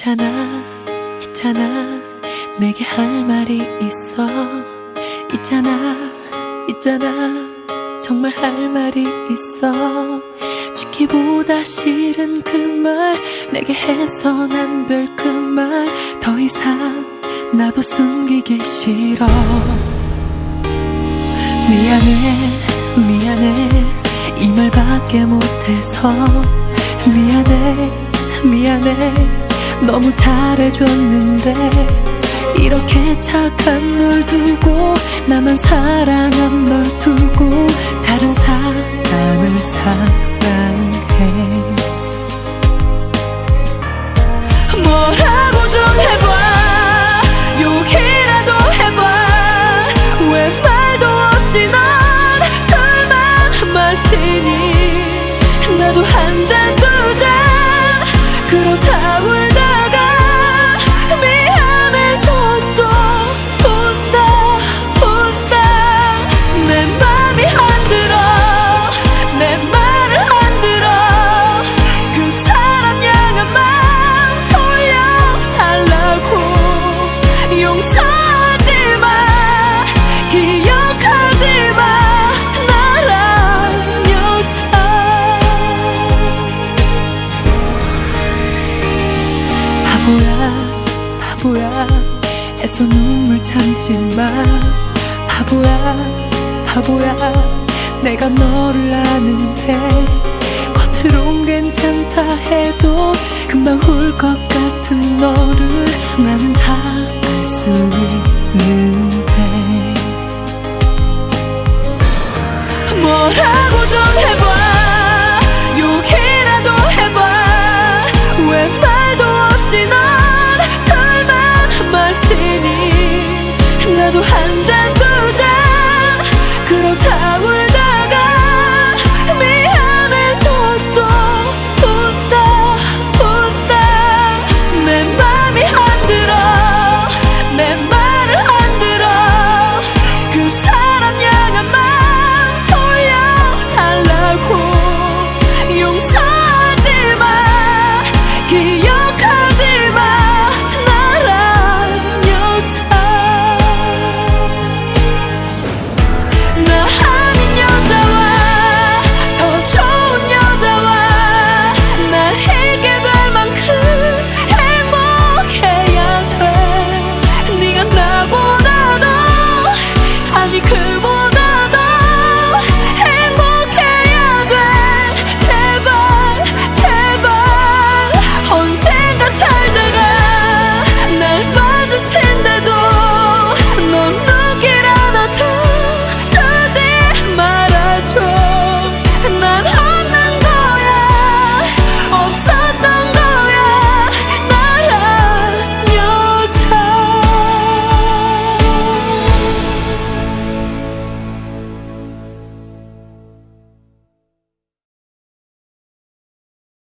있잖아 있잖아. 내게 할 말이 있어. 있잖아 있잖아. 정말 할 말이 있어. 지키보다 싫은 그 말 내게 해선 안 될 그 말. 더 이상 나도 숨기기 싫어. 미안해 미안해. 이 말밖에 못해서. 미안해 미안해 너무 잘해줬는데 이렇게 착한 널 두고 나만 사랑한 널 두고 다른 사람을 사랑해. 뭐라고 좀 해봐. 욕이라도 해봐. 왜 말도 없이 넌 술만 마시니? 나도 한 잔 두 잔. 그렇다 바보야 애써 눈물 참지 마. 바보야 바보야 내가 너를 아는데 겉으론 괜찮다 해도